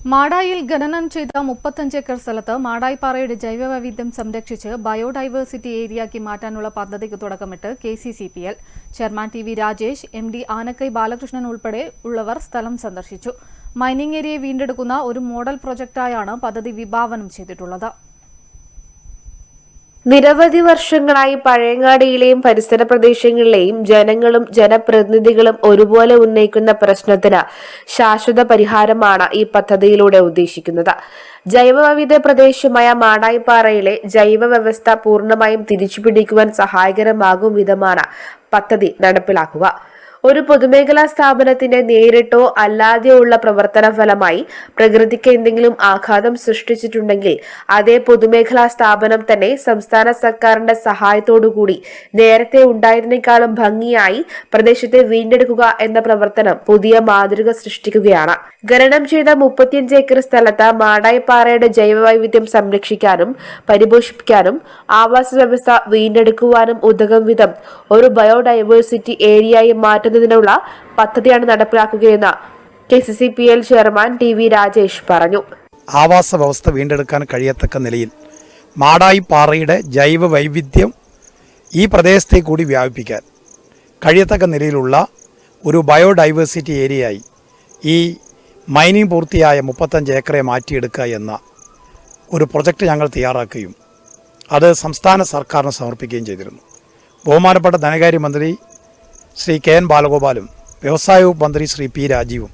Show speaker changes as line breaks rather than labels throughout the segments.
മാടായിൽ ഖനനം ചെയ്ത മുപ്പത്തഞ്ച് ഏക്കർ സ്ഥലത്ത് മാടായിപ്പാറയുടെ ജൈവവൈവിധ്യം സംരക്ഷിച്ച് ബയോഡൈവേഴ്സിറ്റി ഏരിയയാക്കി മാറ്റാനുള്ള പദ്ധതിക്ക് തുടക്കമിട്ട് K C C P L. Chairman T V Rajesh M D Anakkai Balakrishnan ഉൾപ്പെടെ ഉള്ളവർ സ്ഥലം സന്ദർശിച്ചു. മൈനിംഗ് ഏരിയയെ വീണ്ടെടുക്കുന്ന ഒരു മോഡൽ പ്രൊജക്ടായാണ് പദ്ധതി വിഭാവനം ചെയ്തിട്ടുള്ളത്.
നിരവധി വർഷങ്ങളായി പഴയങ്ങാടിയിലെയും പരിസര പ്രദേശങ്ങളിലെയും ജനങ്ങളും ജനപ്രതിനിധികളും ഒരുപോലെ ഉന്നയിക്കുന്ന പ്രശ്നത്തിന് ശാശ്വത പരിഹാരമാണ് ഈ പദ്ധതിയിലൂടെ ഉദ്ദേശിക്കുന്നത്. ജൈവവൈവിധ്യ പ്രദേശമായ മാടായിപ്പാറയിലെ ജൈവ വ്യവസ്ഥ പൂർണമായും തിരിച്ചുപിടിക്കുവാൻ സഹായകരമാകും വിധമാണ് പദ്ധതി നടപ്പിലാക്കുക. ഒരു പൊതുമേഖലാ സ്ഥാപനത്തിന്റെ നേരിട്ടോ അല്ലാതെയോ ഉള്ള പ്രവർത്തന ഫലമായി പ്രകൃതിക്ക് എന്തെങ്കിലും ആഘാതം സൃഷ്ടിച്ചിട്ടുണ്ടെങ്കിൽ അതേ പൊതുമേഖലാ സ്ഥാപനം തന്നെ സംസ്ഥാന സർക്കാരിന്റെ സഹായത്തോടുകൂടി നേരത്തെ ഉണ്ടായിരുന്നേക്കാളും ഭംഗിയായി പ്രദേശത്തെ വീണ്ടെടുക്കുക എന്ന പ്രവർത്തനം പുതിയ മാതൃക സൃഷ്ടിക്കുകയാണ്. ഖനനം ചെയ്ത മുപ്പത്തിയഞ്ച് ഏക്കർ സ്ഥലത്ത് മാടായിപ്പാറയുടെ ജൈവവൈവിധ്യം സംരക്ഷിക്കാനും പരിപോഷിപ്പിക്കാനും ആവാസ വ്യവസ്ഥ വീണ്ടെടുക്കുവാനും ഉതകം വിധം ഒരു ബയോഡൈവേഴ്സിറ്റി ഏരിയയായി മാറ്റുന്നതിനുള്ള പദ്ധതിയാണ് നടപ്പിലാക്കുകയെന്ന് K C C P L chairman T V Rajesh പറഞ്ഞു.
ആവാസ വ്യവസ്ഥ വീണ്ടെടുക്കാൻ കഴിയത്തക്ക നിലയിൽ മാടായിപ്പാറയുടെ ജൈവ വൈവിധ്യം ഈ പ്രദേശത്തെ കൂടി വ്യാപിപ്പിക്കാൻ കഴിയത്തക്ക നിലയിലുള്ള ഒരു ബയോഡൈവേഴ്സിറ്റി ഏരിയയായി ഈ മൈനിങ് പൂർത്തിയായ മുപ്പത്തഞ്ച് ഏക്കറെ മാറ്റിയെടുക്കുക എന്ന ഒരു പ്രൊജക്റ്റ് ഞങ്ങൾ തയ്യാറാക്കുകയും അത് സംസ്ഥാന സർക്കാരിന് സമർപ്പിക്കുകയും ചെയ്തിരുന്നു. ബഹുമാനപ്പെട്ട ധനകാര്യമന്ത്രി ശ്രീ കെ എൻ ബാലഗോപാലും വ്യവസായ വകുപ്പ് മന്ത്രി ശ്രീ പി രാജീവും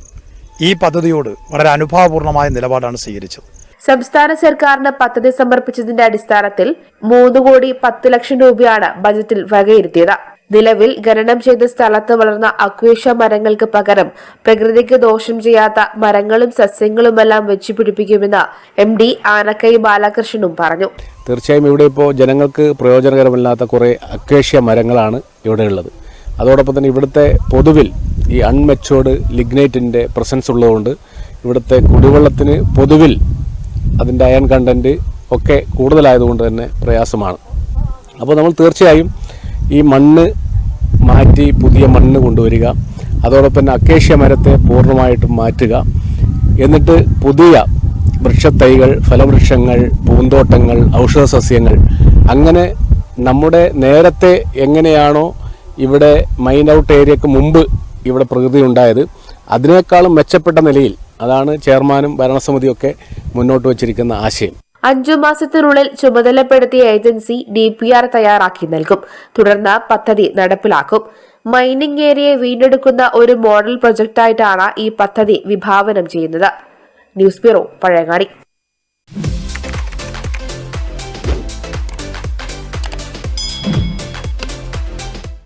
ഈ പദ്ധതിയോട് വളരെ അനുഭാവപൂർണമായ നിലപാടാണ് സ്വീകരിച്ചത്.
സംസ്ഥാന സർക്കാരിന് പദ്ധതി സമർപ്പിച്ചതിന്റെ അടിസ്ഥാനത്തിൽ മൂന്ന് കോടി പത്ത് ലക്ഷം രൂപയാണ് ബജറ്റിൽ വകയിരുത്തിയത്. നിലവിൽ ഖനനം ചെയ്ത സ്ഥലത്ത് വളർന്ന അക്വേഷ മരങ്ങൾക്ക് പകരം പ്രകൃതിക്ക് ദോഷം ചെയ്യാത്ത മരങ്ങളും സസ്യങ്ങളുമെല്ലാം വെച്ചു പിടിപ്പിക്കുമെന്ന് എം ഡി ആനക്കൈ ബാലകൃഷ്ണനും പറഞ്ഞു.
തീർച്ചയായും ഇവിടെ ഇപ്പോൾ ജനങ്ങൾക്ക് പ്രയോജനകരമല്ലാത്ത കുറേ അക്വേഷ്യ മരങ്ങളാണ് ഇവിടെ ഉള്ളത് അതോടൊപ്പം തന്നെ ഇവിടുത്തെ പൊതുവിൽ ഈ അൺമെച്ചോർഡ് ലിഗ്നൈറ്റിന്റെ പ്രസൻസ് ഉള്ളതുകൊണ്ട് ഇവിടുത്തെ കുടിവെള്ളത്തിന് പൊതുവിൽ അതിന്റെ അയൺ കണ്ടന്റ് ഒക്കെ കൂടുതലായതുകൊണ്ട് തന്നെ പ്രയാസമാണ്. അപ്പോൾ നമ്മൾ തീർച്ചയായും ഈ മണ്ണ് മാറ്റി പുതിയ മണ്ണ് കൊണ്ടുവരിക അതോടൊപ്പം തന്നെ അക്കേഷ്യ മരത്തെ പൂർണമായിട്ടും മാറ്റുക എന്നിട്ട് പുതിയ വൃക്ഷത്തൈകൾ ഫലവൃക്ഷങ്ങൾ പൂന്തോട്ടങ്ങൾ ഔഷധ സസ്യങ്ങൾ അങ്ങനെ നമ്മുടെ നേരത്തെ എങ്ങനെയാണോ ഇവിടെ മൈൻ ഔട്ട് ഏരിയക്ക് മുമ്പ് ഇവിടെ പ്രകൃതി ഉണ്ടായത്. അതിനേക്കാളും മെച്ചപ്പെട്ട നിലയിൽ അതാണ് ചെയർമാനും ഭരണസമിതിയൊക്കെ മുന്നോട്ട് വച്ചിരിക്കുന്ന ആശയം.
അഞ്ചു മാസത്തിനുള്ളിൽ ചുമതലപ്പെടുത്തിയ ഏജൻസി ഡി പി ആർ തയ്യാറാക്കി നൽകും. തുടർന്ന് പദ്ധതി നടപ്പിലാക്കും. മൈനിങ് ഏരിയയെ വീണ്ടെടുക്കുന്ന ഒരു മോഡൽ പ്രൊജക്ടായിട്ടാണ് ഈ പദ്ധതി വിഭാവനം ചെയ്യുന്നത്. News bureau Pazhayangadi.